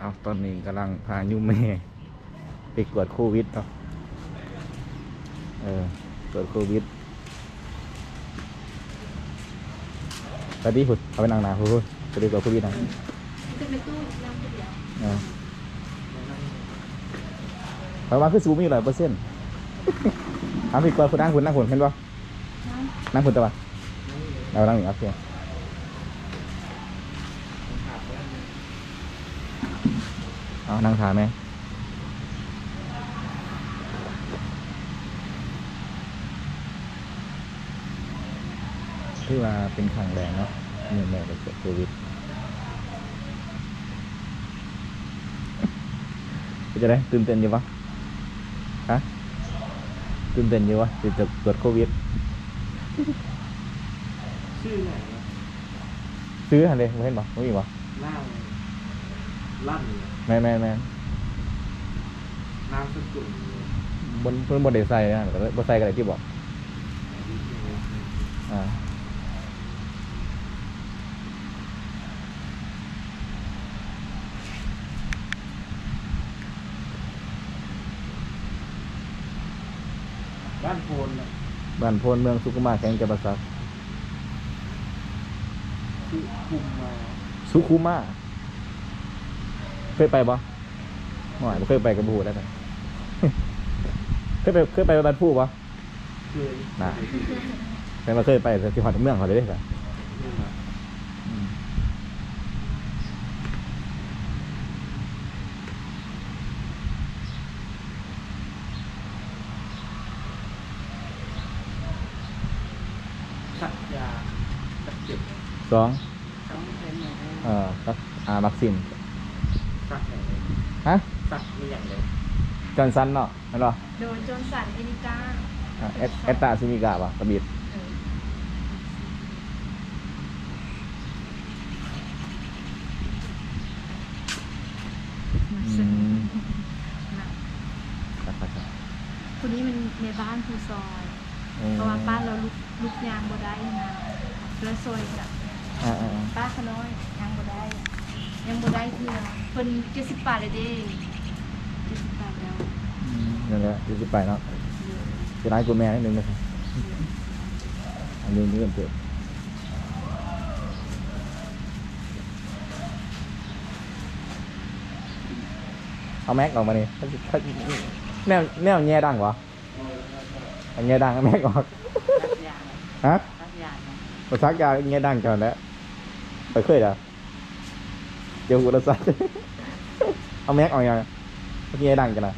เอาตอนนี้กำลังพายุแม่ไปกวดโควิดเนาะเออตรวจโควิดตอนนี้หุ่นเอาไปนั่งหนาหุ่นจะไปตรวจโควิดนะจะไปตู้น้ำเดียวเออเพราะว่าคือสูงมีหลายเปอร์เซ็นต์ถามพี่ก่อนคุณนั่งคุณนั่งคุณเห็นปะนั่งคุณตัวปะเรานั่งอยู่ครับเพีย เอานั่งทานไหมที่ว่าเป็นครั้งแรกเนาะนี่แม่ไปเกิดโควิดเป็นจะได้ตื่นเต้นอยู่ปะฮะตื่นเต้นอยู่วะจะจะตรวจโควิดชื่อไหนวะซื้อหันเลยไม่เห็นปะไม่มีปะหน้า ลั่นแม่แม่แม่น้ำสกุลบนเพิ่นบนเดใส่นะแต่บนใส่กันอะไรที่บอกอ่าบ้านโพนน่ะบ้านโพนเมืองสุขุมาแข่งจับซัก คือคุมมา สุขุมา เคยไปปะหน่อยบ่เคยไปกับบูได้ไหมเคยไปเคยไปบ้านผู้ปะเคยน่ะแต่มาเคยไปแต่ที่หอดเมืองเขาเลยได้ไหมนี่นะสักยาสักเจ็บสองสองเป็นอย่างไรเอ่อวัคอ่าวัคซีน สักไหนเลยฮะสักไม่อย่างเลยจอร์นสันเนาะนั่นเหรอโดนโจนสันเอนิก้าอ่าเอสเอสตาซิมิกาปะกระบิดเอออืมครับครับครับคนนี้มันในบ้านผู้ซอย อืมเพราะว่าบ้านเราลุกลุกยางบ่ได้นะแล้วซอยกับอ่าอ่าอ่าป้าขน้อยยางบ่ได้ ยังบ่ได้เทื่อเพิ่นเจ็ดสิบบาทเลยเด้เจ็ดสิบบาทแล้วอืมนั่นแหละยี่สิบไปเนาะจะร้ายกูแม่นิดนึงนะครับอันนี้นี่กันเถอะเอาแม็กออกมานี่ถ้าถ้าแนวแนวแง่ดังวะอันแง่ดังเอาแม็กออกรักยางฮะรักยางนะภาษากลางแง่ดังจังแล้วไปเคยเหรอ เดี๋ยวกูจะซัดเอาแม็กออกยังเมื่อกี้แง่ดังจังนะ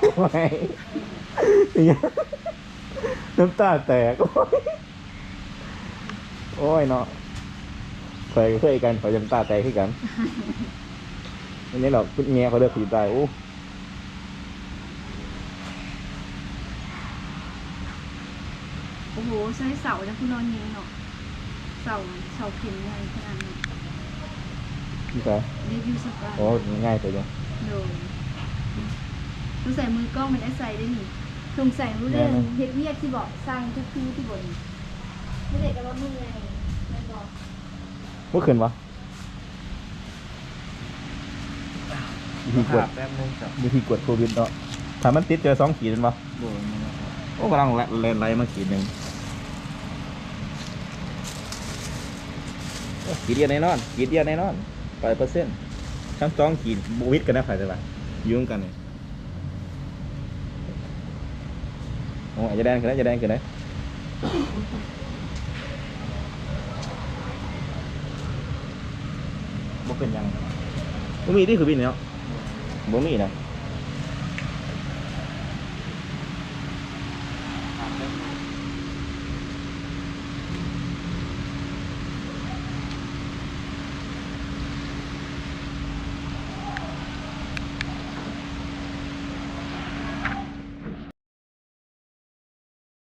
โอ้ยเนี่ยน้ำตาแตกโอ้ยโอ้ยเนาะเคยเคยกันเขาจะน้ำตาแตกขึ้นกันอันนี้เราคุณเมียเขาเลือกผีตายโอ้โอ้โหใช้เสาจะคุณนอนยิงเนาะเสาเสาเข็มใหญ่ขนาดนั้นพี่สาวเรีวิวสปาโอ้ง่ายไปเลยโดย ต้องใส่มือกล้องมันได้ใส่ได้หนิสงสัยรู้เรื่องเฮ็ดเวียกที่บอกสร้างทุกที่ที่บนไม่ได้ก็ว่ามึงไงไม่บอกเมื่อคืนวะวิธีกดหาแป๊บนึงกับวิธีกดโควิดเนาะถ้ามันติดเจอสองขีดเป็นปะโบนมาแล้วครับโอ้กำลังแลนไลน์มาขีดหนึ่งโอ้ขีดเดียวแน่นอนขีดเดียวแน่นอนไปเปอร์เซ็นต์ทั้งสองขีดบวิดกันนะใครจะไปยุ่งกันเลย โอ้ยจะแดงขึ้นนะจะแดงขึ้นนะบ่เ